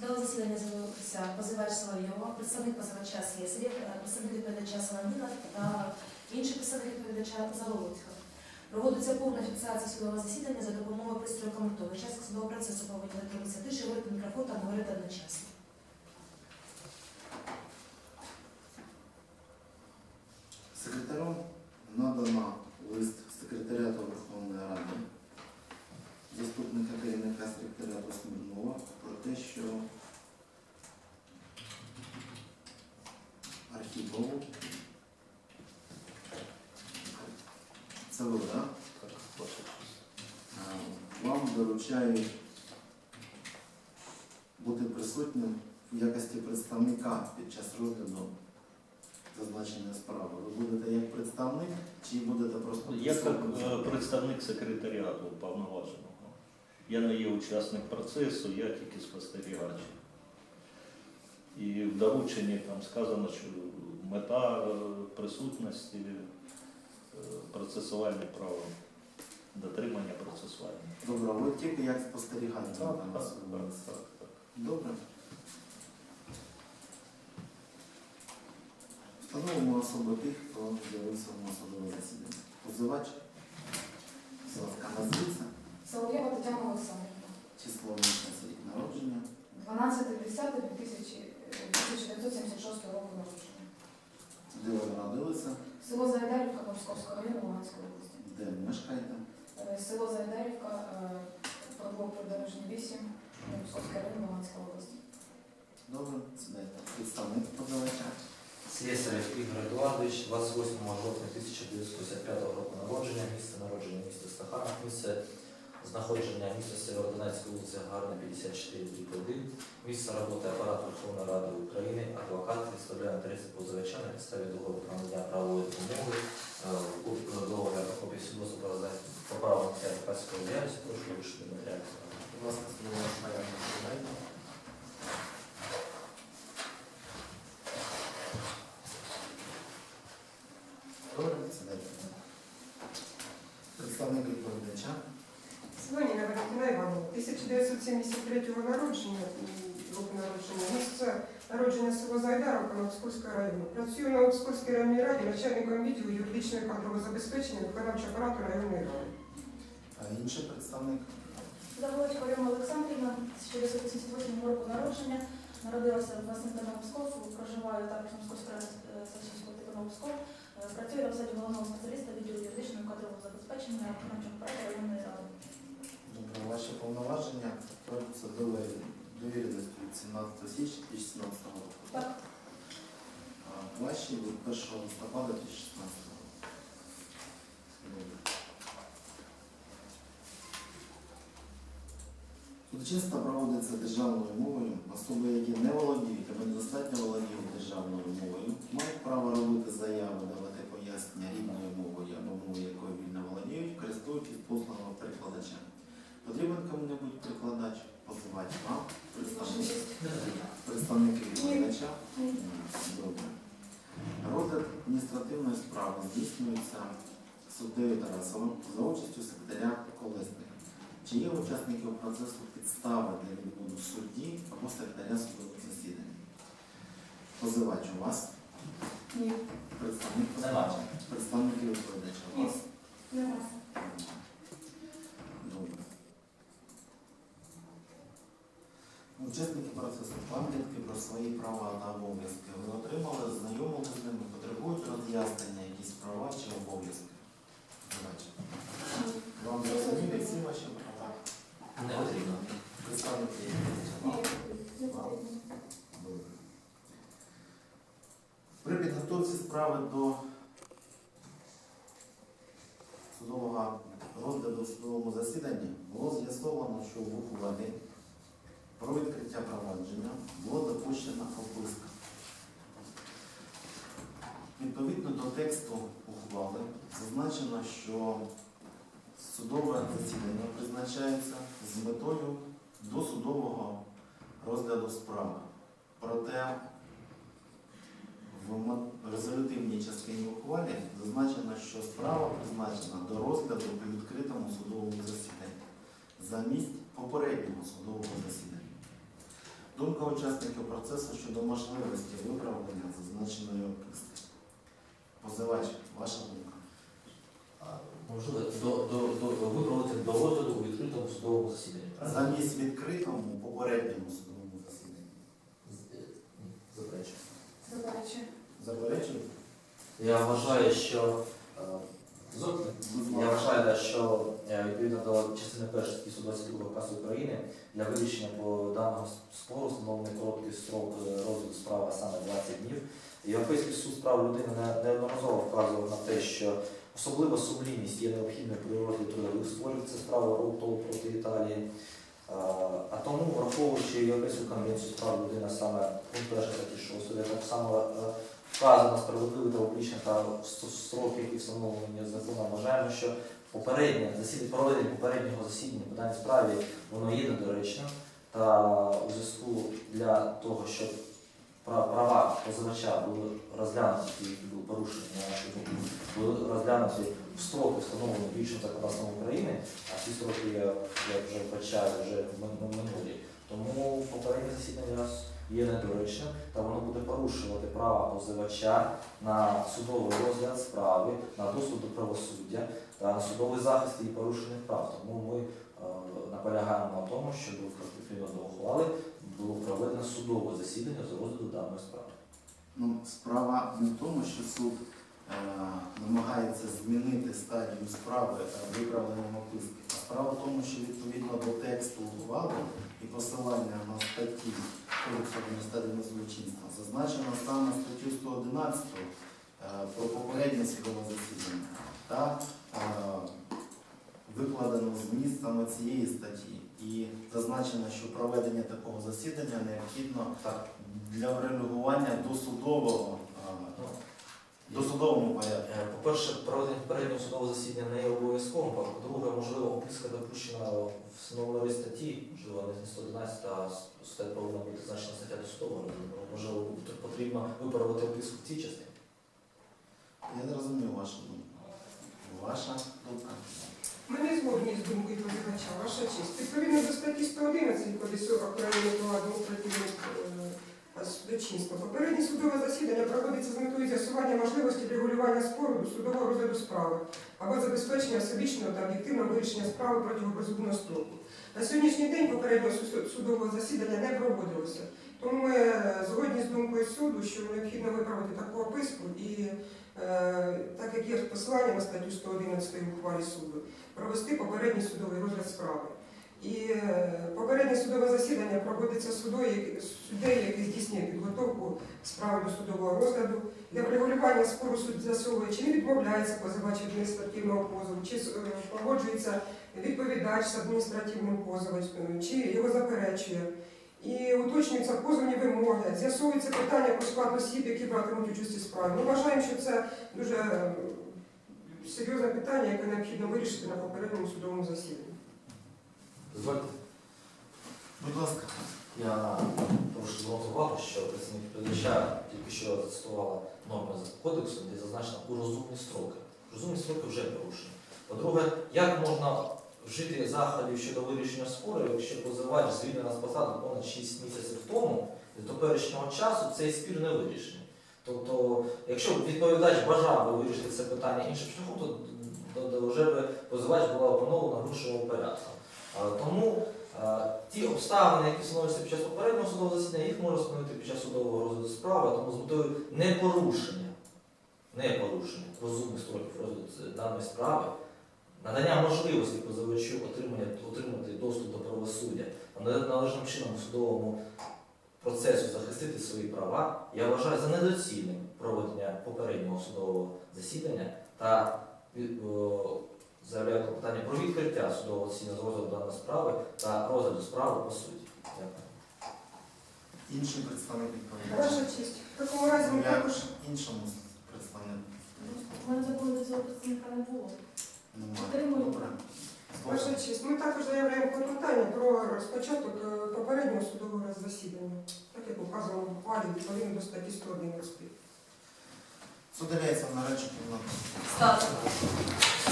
Судове засідання звернувся позивач Соловйова, представник позивача Слесарів, е, представник відповідача Соломіна та інший представник відповідача Заловицького. Проводиться повна фіксація судового засідання за допомогою пристрою коментовича судового процесу повинні дотримуватися тиші, говорити мікрофон та говорити одночасно. Секретарем надано лист секретаріату Верховної Ради, заступника керівника секретаріату Смірнова про те, що Архіпову це ви, так? Вам доручають бути присутнім в якості представника під час розгляду зазначеної справи. Ви будете як представник чи будете просто Я як е, представник секретаріату уповноваженого. Я не є учасник процесу, я тільки спостерігач. І в дорученні там сказано, що мета е, присутності процесуальне право, дотримання процесуального. Добре, ви тільки як спостерігач Так, так, так, так, так. Добре. Встановимо особи тих, хто з'явився на судове засідання. Позивач, будь ласка, назвіться, Солов'єва Тетяна Олександрівна. число місяця рік народження, 12.10.1976 року народження. де ви народилися, Село Зайдарівка Московського району Луганської області. де мешкаєте. Е, Село Зайдарівка, е, провулок Придорожній 8, Московський район Луганської області. Добре, сідайте. Представник позивача. Слесарев Ігор Едуардович, 28 жовтня 1955 року народження, місце народження місто Стаханов, місце знаходження міста Сєвєродонецька, вулиця Гарна, 54, дріб 1, місце роботи апарату Верховної Ради України, адвокат, представляє інтереси позивача на підставі договору про надання правової допомоги, е, договору про копію свідоцтва про за- про адвокатської діяльності, прошу вирішити матеріальність. Будь ласка, слово передайте. Добре, сідайте. Представник відповідача. Свиніна Валентина Івановна, 1973 народження, року народження, місце народження село Зайдаровка Новоскольського району. Працюю на Новоскольській районній раді начальником відділу юридичного кадрового забезпечення виконавчого апарату районної ради. А інший представник. Заводичка Ольга Олександрівна, 1988 року народження, народилася в Василькові Московську, проживаю також в раді типу Новосков. Е, Працюю на посаді головного спеціаліста відділу юридичного кадрового забезпечення на виконавчому апараті районної ради. Добре, ваші повноваження підтверджуються довіреності від 17 січня 2017 року. Так. А Ваші від 1 листопада 2016 року. Судочинство проводиться державною мовою. Особи, які не володіють або недостатньо володіють державною мовою, мають право робити заяви, давати пояснення рідною мовою або мовою, якою вільно володіють, користуючись послугами перекладача. Потрібен кому-небудь перекладач, позивач вам, представник, представники відповідача. Ні. Добре. Розгляд адміністративної справи здійснюється суддею Тарасовим за участю секретаря Колесника. Чи є учасників процесу підстави для відбуду судді або секретаря судового засідання? Позивач у вас, Ні. представник позивача, представники відповідача у Ні. вас. Нема. Добре. Учасники процесу пам'ятки про свої права та обов'язки. Ви отримали, знайомили з ними, потребують роз'яснення, якісь права чи обов'язки? Вам зрозуміли всі ваші права? Не потрібно. Представники. При підготовці справи до судового розгляду в судовому засіданні було з'ясовано, що в ухвалі про відкриття провадження було допущена описка. Відповідно до тексту ухвали зазначено, що судове засідання призначається з метою досудового розгляду справи. Проте в резолютивній частині ухвалі зазначено, що справа призначена до розгляду при відкритому судовому засіданні замість попереднього судового засідання. Думка учасників процесу щодо можливості виправлення зазначеної описки. Позивач, ваша думка. Можливо, до, до, до, виправити до розгляду у відкритому судовому засіданні. Замість відкритому попередньому судовому засіданні. Е, ні, Заперечую. Заперечую. Я вважаю, що е, я вважаю, що е, відповідно до частини першої статті 122 КАСу України для вирішення по даного спору встановлений короткий строк розгляду справи, саме 20 днів. Європейський суд прав людини неодноразово вказував на те, що особлива сумлінність є необхідною при розгляді спорів. Це справа Роутол проти Італії. А тому, враховуючи Європейську конвенцію з прав людини, саме пункт 1 статті 6, де так само е, вказано справедливий та публічний та с- строки, які встановлені законом, вважаємо, що попереднє засідання, проведення попереднього засідання по даній справі воно є недоречним та у зв'язку для того, щоб права позивача були розглянуті, які були порушені на нашу думку, були розглянуті в строки, встановлені більшим законодавством України, а ці строки я, я вже вбачаю вже минулі. Тому попереднє засідання є недоречним та воно буде порушувати права позивача на судовий розгляд справи, на доступ до правосуддя та на судовий захист її порушених прав. Тому ми е, наполягаємо на тому, щоб відповідно до ухвали було проведено судове засідання з розгляду даної справи. Ну, справа не в тому, що суд е, намагається змінити стадію справи е, виправленням описки. А справа в тому, що відповідно до тексту ухвали і посилання на статті Кодексу адміністративного злочинства зазначено саме статтю 111 е, про попереднє судове засідання та е, викладено зміст саме цієї статті. І зазначено, що проведення такого засідання необхідно для врегулювання досудового Ну, досудовому порядку. Е, По-перше, проведення попереднього судового засідання не є обов'язковим. По-друге, можливо, описка допущена в встановленій статті, можливо, не 111, а стаття повинна бути значена стаття до судового. Можливо, потрібно виправити описку в цій частині. Я не розумію вашу думку. Ваша думка. Згодні з думкою ваша честь. Відповідно до статті 111 Кодексу України про адміністративне е, попереднє судове засідання проводиться з метою з'ясування можливості регулювання спору до судового розгляду справи або забезпечення всебічного та об'єктивного вирішення справи протягом розумного строку. На сьогоднішній день попереднього су- судового засідання не проводилося. Тому ми е, згодні з думкою суду, що необхідно виправити таку описку і е, так як є посилання на статтю 111 ухвалі суду, провести попередній судовий розгляд справи. І е, попереднє судове засідання проводиться суддею, який здійснює підготовку справи до судового розгляду. Для врегулювання спору суд з'ясовує, чи не відмовляється позивач від адміністративного позову, чи е, погоджується відповідач з адміністративним позовом, е, чи його заперечує. І уточнюються позовні вимоги, з'ясовується питання про склад осіб, які братимуть участь у справі. Ми вважаємо, що це дуже е, серйозне питання, яке необхідно вирішити на попередньому судовому засіданні. Дозвольте. Будь ласка. Я прошу звернути увагу, що представник відповідача тільки що зацитувала норми з кодексу, де зазначено у розумні строки. Розумні строки вже порушені. По-друге, як можна вжити заходів щодо вирішення спору, якщо позивач звільнена з посади понад 6 місяців тому, до теперішнього часу цей спір не вирішений. Тобто, якщо відповідач бажав би вирішити це питання іншим шляхом, то, вже б позивач була поновлена грошового порядку. Тому Ті обставини, які встановлюються під час попереднього судового засідання, їх можна встановити під час судового розгляду справи, тому з метою непорушення, непорушення розумних строків розгляду даної справи, надання можливості позивачу отримати доступ до правосуддя, належним чином судовому процесу захистити свої права, я вважаю за недоцільним проведення попереднього судового засідання та заявляю клопотання про відкриття судового засідання з розгляду даної справи та розгляду справи по суті. Дякую. Інший представник Ваша честь. В такому разі ми Я- також Іншому представнику. У мене закону до цього представника не було. Немає. Добре. Ваша честь, ми також заявляємо клопотання про розпочаток е, попереднього судового засідання, так як указано в ухвалі відповідно до статті 111. Суд являється на речі кімнати. Статус.